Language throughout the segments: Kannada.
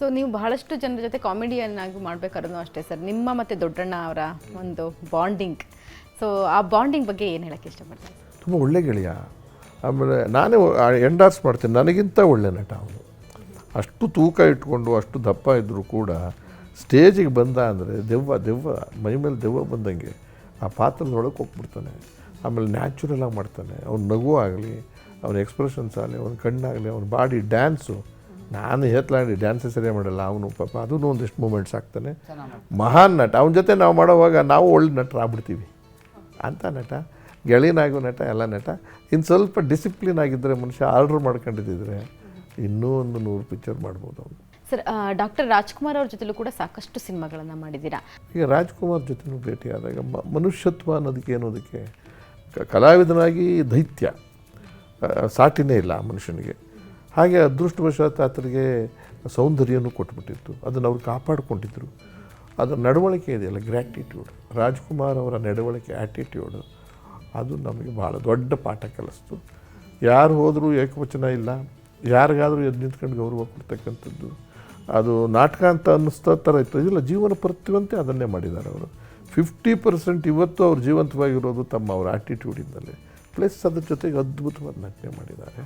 ಸೊ ನೀವು ಬಹಳಷ್ಟು ಜನರ ಜೊತೆ ಕಾಮಿಡಿಯನ್ ಆಗಿ ಮಾಡ್ಬೇಕಾದ್ರೂ ಅಷ್ಟೇ ಸರ್. ನಿಮ್ಮ ಮತ್ತು ದೊಡ್ಡಣ್ಣ ಅವರ ಒಂದು ಬಾಂಡಿಂಗ್ ಸೊ ಆ ಬಾಂಡಿಂಗ್ ಬಗ್ಗೆ ಏನು ಹೇಳಕ್ಕೆ ಇಷ್ಟಪಡ್ತೀನಿ ತುಂಬ ಒಳ್ಳೆ ಗೆಳೆಯ. ಆಮೇಲೆ ನಾನೇ ಎಂಡಾರ್ಸ್ ಮಾಡ್ತೀನಿ. ನನಗಿಂತ ಒಳ್ಳೆ ನಟ ಅವನು ಅಷ್ಟು ತೂಕ ಇಟ್ಕೊಂಡು, ಅಷ್ಟು ದಪ್ಪ ಇದ್ದರೂ ಕೂಡ ಸ್ಟೇಜಿಗೆ ಬಂದ ಅಂದರೆ ದೆವ್ವ ದೆವ್ವ, ಮೈ ಮೇಲೆ ದೆವ್ವ ಬಂದಂಗೆ ಆ ಪಾತ್ರದೊಳಗೆ ಹೋಗ್ಬಿಡ್ತಾನೆ. ಆಮೇಲೆ ನ್ಯಾಚುರಲಾಗಿ ಮಾಡ್ತಾನೆ. ಅವ್ನ ನಗು ಆಗಲಿ ಅವನ ಎಕ್ಸ್ಪ್ರೆಷನ್ಸ್ ಆಗಲಿ, ಅವನ ಕಣ್ಣಾಗಲಿ, ಅವನ ಬಾಡಿ ಡ್ಯಾನ್ಸು ನಾನು ಹೇತ್ಲಾಡಿ ಡ್ಯಾನ್ಸೇ ಸರಿಯಾಗಿ ಮಾಡಲ್ಲ ಅವನು ಪಾಪ ಅದೂ ಒಂದಿಷ್ಟು ಮೂಮೆಂಟ್ಸ್ ಆಗ್ತಾನೆ. ಮಹಾನ್ ನಟ ಅವನ ಜೊತೆ ನಾವು ಮಾಡೋವಾಗ ನಾವು ಒಳ್ಳೆ ನಟರಾಗ್ಬಿಡ್ತೀವಿ ಅಂತ ನಟ ಗೆಳೆಯನಾಗೋ ನಟ ಎಲ್ಲ ನಟ. ಇನ್ನು ಸ್ವಲ್ಪ ಡಿಸಿಪ್ಲಿನ್ ಆಗಿದ್ದರೆ ಮನುಷ್ಯ ಆರ್ಡ್ರ್ ಮಾಡ್ಕೊಂಡಿದ್ದಿದ್ರೆ ಇನ್ನೂ ಒಂದು ನೂರು ಪಿಕ್ಚರ್ ಮಾಡ್ಬೋದು ಅವನು. ಸರ್ ಡಾಕ್ಟರ್ ರಾಜ್ಕುಮಾರ್ ಅವ್ರ ಜೊತೆಲೂ ಕೂಡ ಸಾಕಷ್ಟು ಸಿನಿಮಾಗಳನ್ನು ಮಾಡಿದ್ದೀರಾ? ಈಗ ರಾಜ್ಕುಮಾರ್ ಜೊತೆನೂ ಭೇಟಿಯಾದಾಗ ಮ ಮನುಷ್ಯತ್ವ ಅನ್ನೋದಕ್ಕೆ ಏನೋದಕ್ಕೆ ಕಲಾವಿದನಾಗಿ ದೈತ್ಯ. ಸಾಟಿನೇ ಇಲ್ಲ ಮನುಷ್ಯನಿಗೆ. ಹಾಗೆ ಅದೃಷ್ಟವಶಾತ್ ಆತನಿಗೆ ಸೌಂದರ್ಯನೂ ಕೊಟ್ಬಿಟ್ಟಿತ್ತು. ಅದನ್ನು ಅವ್ರು ಕಾಪಾಡಿಕೊಂಡಿದ್ದರು ಅದರ ನಡವಳಿಕೆ ಇದೆಯಲ್ಲ ಗ್ರ್ಯಾಟಿಟ್ಯೂಡ್ ರಾಜ್ಕುಮಾರ್ ಅವರ ನಡವಳಿಕೆ ಆ್ಯಟಿಟ್ಯೂಡು ಅದು ನಮಗೆ ಭಾಳ ದೊಡ್ಡ ಪಾಠ ಕಲಿಸ್ತು. ಯಾರು ಹೋದರೂ ಏಕವಚನ ಇಲ್ಲ. ಯಾರಿಗಾದರೂ ಎದ್ದು ನಿಂತ್ಕೊಂಡು ಗೌರವ ಕೊಡ್ತಕ್ಕಂಥದ್ದು. ಅದು ನಾಟಕ ಅಂತ ಅನ್ನಿಸ್ತಾ ಥರ ಇತ್ತು. ಇಲ್ಲ, ಜೀವನ ಪ್ರತಿವಂತೆ ಅದನ್ನೇ ಮಾಡಿದ್ದಾರೆ ಅವರು. ಫಿಫ್ಟಿ ಪರ್ಸೆಂಟ್ ಇವತ್ತು ಅವ್ರು ಜೀವಂತವಾಗಿರೋದು ತಮ್ಮ ಅವರ ಆ್ಯಟಿಟ್ಯೂಡಿಂದಲೇ ಪ್ಲಸ್ ಅದ್ರ ಜೊತೆಗೆ ಅದ್ಭುತವಾದ ನಟನೆ ಮಾಡಿದ್ದಾರೆ.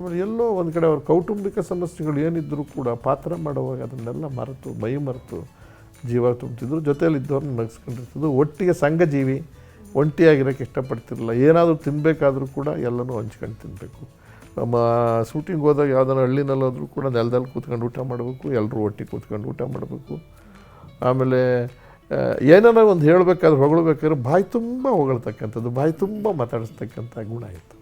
ಆಮೇಲೆ ಎಲ್ಲೋ ಒಂದು ಕಡೆ ಅವ್ರ ಕೌಟುಂಬಿಕ ಸಮಸ್ಯೆಗಳು ಏನಿದ್ದರೂ ಕೂಡ ಪಾತ್ರ ಮಾಡುವಾಗ ಅದನ್ನೆಲ್ಲ ಮರೆತು, ಮೈ ಮರೆತು ಜೀವ ತುಂಬ್ತಿದ್ರು. ಜೊತೆಯಲ್ಲಿ ಇದ್ದವ್ರನ್ನ ನಗಿಸ್ಕೊಂಡಿರ್ತಿದ್ರು ಒಟ್ಟಿಗೆ ಸಂಘಜೀವಿ, ಒಂಟಿಯಾಗಿರೋಕ್ಕೆ ಇಷ್ಟಪಡ್ತಿರಲಿಲ್ಲ. ಏನಾದರೂ ತಿನ್ನಬೇಕಾದ್ರೂ ಕೂಡ ಎಲ್ಲನೂ ಹಂಚ್ಕೊಂಡು ತಿನ್ನಬೇಕು ನಮ್ಮ ಶೂಟಿಂಗ್ ಹೋದಾಗ ಯಾವ್ದಾರ ಹಳ್ಳಿನಲ್ಲಾದರೂ ಕೂಡ ನೆಲದಲ್ಲಿ ಕೂತ್ಕೊಂಡು ಊಟ ಮಾಡಬೇಕು ಎಲ್ಲರೂ ಒಟ್ಟಿಗೆ ಕೂತ್ಕೊಂಡು ಊಟ ಮಾಡಬೇಕು. ಆಮೇಲೆ ಏನಾರ ಒಂದು ಹೇಳಬೇಕಾದ್ರೆ ಹೊಗಳಬೇಕಾದ್ರೆ ಬಾಯಿ ತುಂಬ ಹೊಗಳ್ತಕ್ಕಂಥದ್ದು, ಬಾಯಿ ತುಂಬ ಮಾತಾಡಿಸ್ತಕ್ಕಂಥ ಗುಣ ಇತ್ತು.